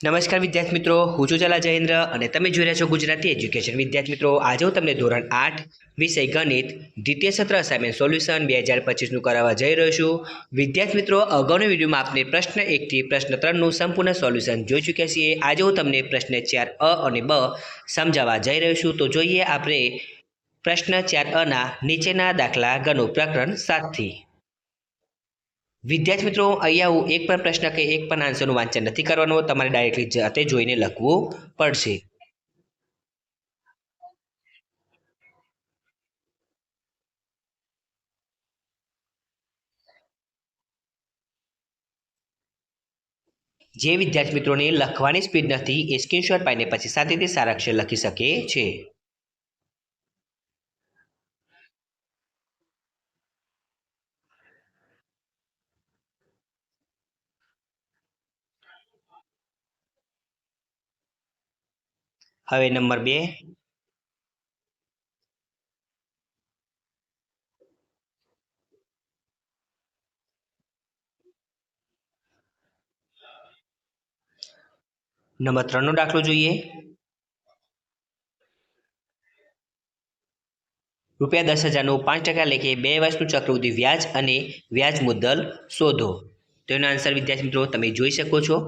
નમસ્કાર વિદ્યાર્થી મિત્રો, હું છું ચલા જયેન્દ્ર અને તમે જોઈ રહ્યા છો ગુજરાતી એજ્યુકેશન. વિદ્યાર્થી મિત્રો, આજે હું તમને ધોરણ આઠ, વિષય ગણિત, દ્વિતીય સત્ર અસાઇનમેન્ટ સોલ્યુશન બે હજાર પચીસનું કરાવવા જઈ રહ્યો છું. વિદ્યાર્થી મિત્રો, અગાઉના વિડીયોમાં આપણે પ્રશ્ન એકથી પ્રશ્ન ત્રણનું સંપૂર્ણ સોલ્યુશન જોઈ ચૂક્યા છીએ. આજે હું તમને પ્રશ્ન ચાર અ અને બ સમજાવવા જઈ રહ્યો છું. તો જોઈએ આપણે પ્રશ્ન ચાર અના નીચેના દાખલા ગણો પ્રકરણ સાતથી વિદ્યાર્થી મિત્રો, અહીંયા હું એક પણ પ્રશ્ન કે એક પણ આન્સરનું વાંચન નથી કરવાનું, તમારે ડાયરેક્ટલી જાતે જોઈને લખવું પડશે. જે વિદ્યાર્થી મિત્રોને લખવાની સ્પીડ નથી, એ સ્ક્રીનશોટ પાઈને પછી શાંતિથી સારા અક્ષર લખી શકે છે. હવે નંબર બે. નંબર ત્રણનો દાખલો જોઈએ. રૂપિયા દસ હજારનું પાંચ ટકા લેખે બે વર્ષનું ચક્રવૃદ્ધિ વ્યાજ અને વ્યાજ મુદ્દલ શોધો. તો એનો આન્સર વિદ્યાર્થી મિત્રો તમે જોઈ શકો છો.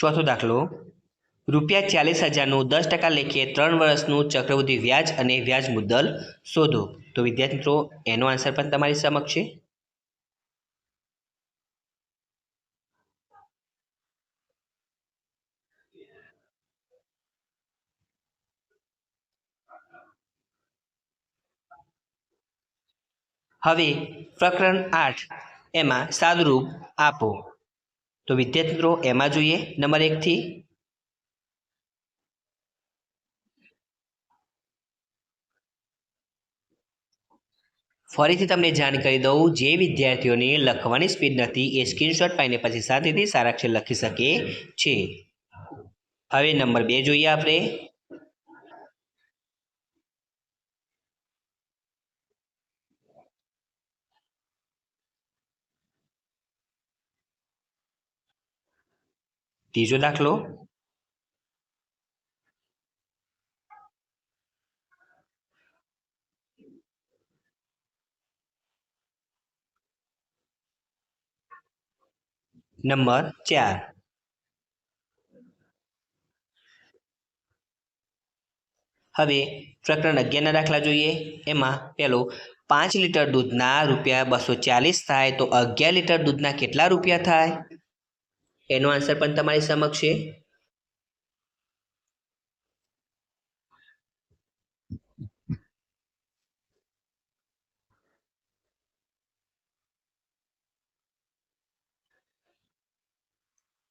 ચોથો દાખલો. રૂપિયા ચાલીસ હજારનું દસ ટકા લેખે ત્રણ વર્ષનું ચક્રવૃદ્ધિ વ્યાજ અને વ્યાજ મુદ્દલ શોધો. તો વિદ્યાર્થી મિત્રો એનો આન્સર પણ તમારી સમક્ષ છે. હવે પ્રકરણ આઠ. એમાં સાદુરૂપ આપો. તો વિદ્યાર્થી મિત્રો, એમાં જોઈએ. નંબર એકથી ફરીથી તમને જાણ કરી દઉં, જે વિદ્યાર્થીઓને લખવાની સ્પીડ નથી, એ સ્ક્રીનશોટ પાઈને પછી સાથેથી સારા લખી શકે છે. હવે નંબર બે જોઈએ આપણે. ત્રીજો દાખલો. નંબર ચાર. હવે પ્રકરણ અગિયારના દાખલા જોઈએ. એમાં પેલો, પાંચ લીટર દૂધના રૂપિયા બસો ચાલીસ થાય તો અગિયાર લીટર દૂધના કેટલા રૂપિયા થાય? એનો આન્સર પણ તમારી સમક્ષ છે.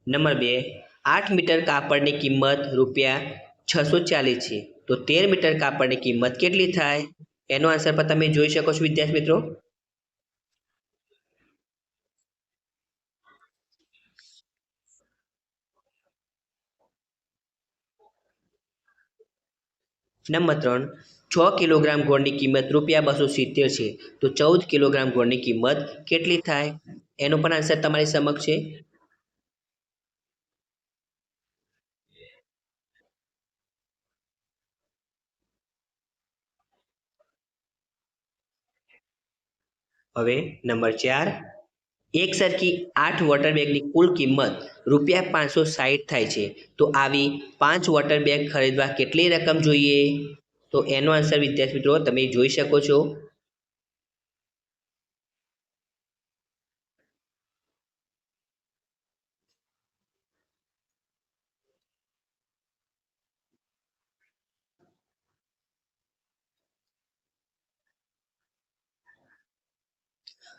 નંબર બે, આઠ મીટર કાપડની કિંમત રૂપિયા છસો ચાલીસ છે. તો તેર મીટર કાપડની કિંમત કેટલી થાય? એનો આન્સર પણ તમે જોઈ શકો છો વિદ્યાર્થી મિત્રો. નંબર ત્રણ, છ કિલોગ્રામ ગોળની કિંમત રૂપિયા બસો સિત્તેર છે. તો ચૌદ કિલોગ્રામ ગોળની કિંમત કેટલી થાય? એનો પણ આન્સર તમારી સમક્ષ છે. હવે નંબર ચાર એક સરખી આઠ વોટર બેગની કુલ કિંમત રૂપિયા પાંચસો સાહીઠ થાય છે. તો આવી પાંચ વોટર બેગ ખરીદવા કેટલી રકમ જોઈએ? તો એનો આન્સર વિદ્યાર્થી મિત્રો તમે જોઈ શકો છો.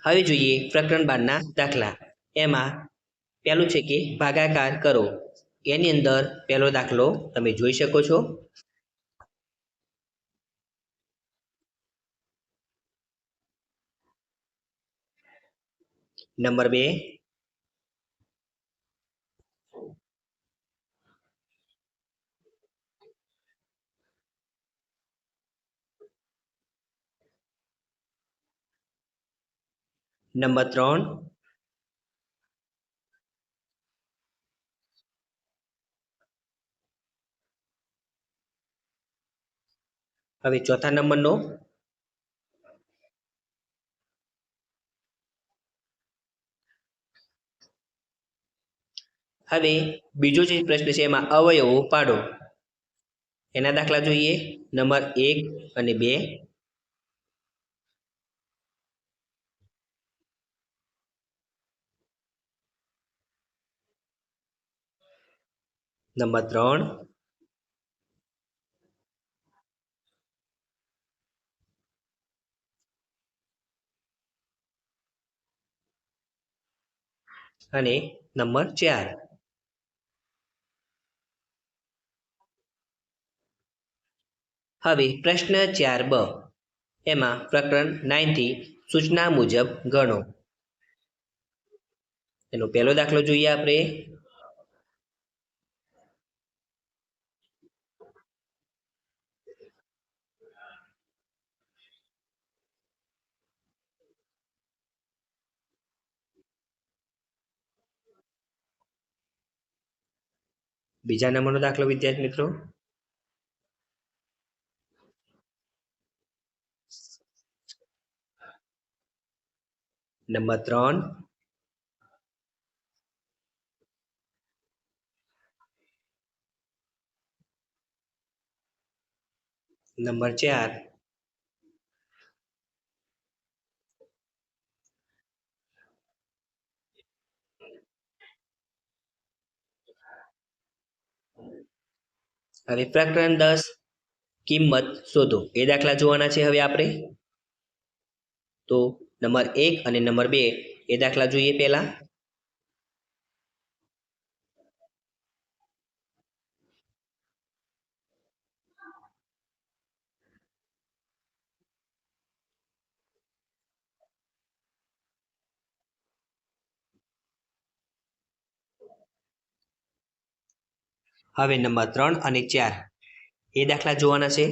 હવે જોઈએ પ્રકરણ બારના દાખલા. એમાં પહેલું છે કે ભાગાકાર કરો. એની અંદર પહેલો દાખલો તમે જોઈ શકો છો. નંબર બે નંબર ત્રણ. હવે ચોથા નંબરનો. હવે બીજો જે પ્રશ્ન છે એમાં અવયવો પાડો. એના દાખલા જોઈએ. નંબર એક અને બે. નંબર ત્રણ. અને નંબર ચાર. હવે પ્રશ્ન ચાર બ. એમાં પ્રકરણ નાઇનથી સૂચના મુજબ ગણો. એનો પહેલો દાખલો જોઈએ આપણે. બીજા નંબરનો દાખલો વિદ્યાર્થી મિત્રો. નંબર ત્રણ. નંબર ચાર. હવે પ્રકરણ દસ, કિંમત શોધો. એ દાખલા જોવાના છે હવે આપણે. તો નંબર એક અને નંબર બે એ દાખલા જોઈએ પહેલા. હવે નંબર ત્રણ અને ચાર. એ દાખલા જોવાના છે.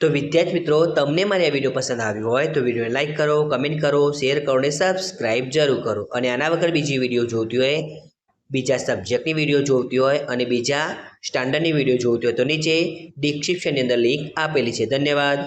તો વિદ્યાર્થી મિત્રો, તમને મારી આ વીડિયો પસંદ આવ્યો હોય તો વિડીયોને લાઇક કરો, કમેન્ટ કરો, શેર કરો અને સબસ્ક્રાઇબ જરૂર કરો. અને આના વગર બીજી વીડિયો જોતી હોય બીજા સબ્જેક્ટની વીડિયો જોતી હોય અને બીજા સ્ટાન્ડર્ડની વીડિયો જોતી હોય તો નીચે ડિસ્ક્રિપ્શનની અંદર લિંક આપેલી છે. ધન્યવાદ.